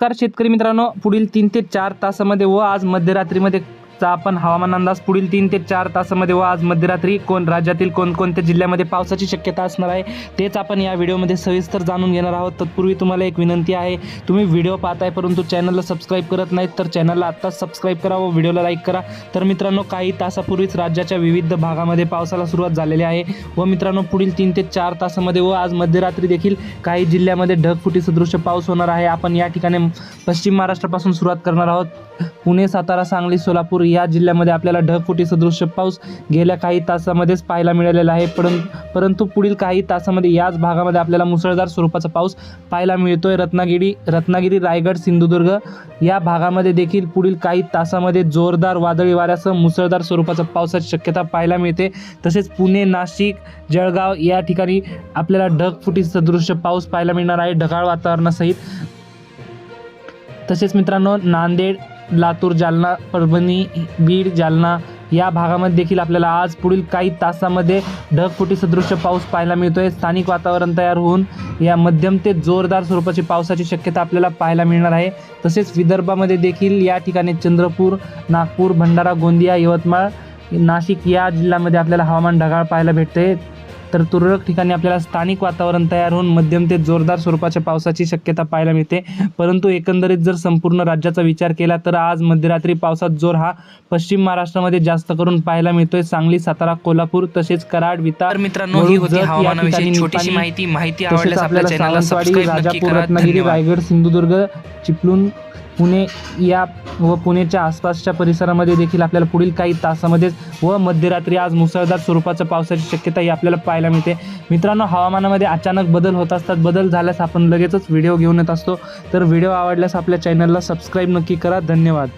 नमस्कार शेतकरी मित्रांनो. पुढील तीन ते चार तासामध्ये व आज मध्यरात्रीमध्ये चा आपण हवामान अंदाज पुढील तीन ते चार तासामध्ये व आज मध्यरात्री कोण राज्यातील कोणकोणत्या जिल्ह्यामध्ये पावसाची शक्यता असणार आहे तेच आपण या व्हिडिओमध्ये सविस्तर जाणून घेणार आहोत. तत्पूर्वी तुम्हाला एक विनंती आहे तुम्ही व्हिडिओ पाहताय परंतु चॅनलला सबस्क्राईब करत नाहीत तर चॅनलला आत्ताच सबस्क्राईब करा व व्हिडिओला लाईक करा. तर मित्रांनो काही तासापूर्वीच राज्याच्या विविध भागामध्ये पावसाला सुरुवात झालेली आहे व मित्रांनो पुढील तीन ते चार तासामध्ये व आज मध्यरात्री देखील काही जिल्ह्यामध्ये ढगफुटी सदृश पाऊस होणार आहे. आपण या ठिकाणी पश्चिम महाराष्ट्रापासून सुरुवात करणार आहोत. पुणे सातारा सांगली सोलापूर या जिल्ह्यामध्ये आपल्याला ढगफुटी सदृश पाऊस गेल्या काही तासामध्येच पाहायला मिळालेला आहे. परं परंतु पुढील काही तासामध्ये याच भागामध्ये आपल्याला मुसळधार स्वरूपाचा पाऊस पाहायला मिळतोय. रत्नागिरी रत्नागिरी रायगड सिंधुदुर्ग या भागामध्ये देखील पुढील काही तासामध्ये जोरदार वादळी वाऱ्यासह मुसळधार स्वरूपाचा पावसाची शक्यता पाहायला मिळते. तसेच पुणे नाशिक जळगाव या ठिकाणी आपल्याला ढगफुटी सदृश पाऊस पाहायला मिळणार आहे. ढगाळ वातावरणासहित तसेच मित्रांनो नांदेड लातूर जालना परभणी बीड जालना या भागामध्ये देखील आपल्याला आज पुढील काही तासामध्ये ढगफुटी सदृश्य पाऊस पाहायला मिळतो आहे स्थानिक वातावरण तयार होऊन या मध्यम ते जोरदार स्वरूपाची पावसाची शक्यता आपल्याला पाहायला मिळणार आहे. तसेच विदर्भामध्ये देखील या ठिकाणी चंद्रपूर नागपूर भंडारा गोंदिया यवतमाळ नाशिक या जिल्ह्यामध्ये आपल्याला हवामान ढगाळ पाहायला भेटते तर तुरळक ठिकाणी आपल्याला स्थानिक वातावरण तयार होऊन मध्यम ते जोरदार स्वरूपाच्या पावसाची शक्यता पाहायला मिळते. परंतु एकंदरीत जर संपूर्ण राज्याचा विचार केला तर आज मध्यरात्री पावसात जोर हा पश्चिम महाराष्ट्रामध्ये जास्त करून पाहायला मिळतोय. सांगली सातारा कोल्हापूर तसेच कराड वितार तर मित्रांनो ही होती हवामानाविषयी छोटीशी माहिती. माहिती आवडल्यास आपल्या आपल्याला चॅनलला सबस्क्राईब नक्की करा. रायगड सिंधुदुर्ग चिपळूण पुणे या व पुणेच्या आसपासच्या परिसरामध्ये देखील आपल्याला पुढील काही तासामध्येच व मध्यरात्री आज मुसळधार स्वरूपाच्या पावसाची शक्यता ही आपल्याला पाहायला मिळते. मित्रांनो हवामानामध्ये अचानक बदल होत असतात. बदल झाल्यास आपण लगेचच व्हिडिओ घेऊन येत असतो. तर व्हिडिओ आवडल्यास आपल्या चॅनलला सबस्क्राईब नक्की करा. धन्यवाद.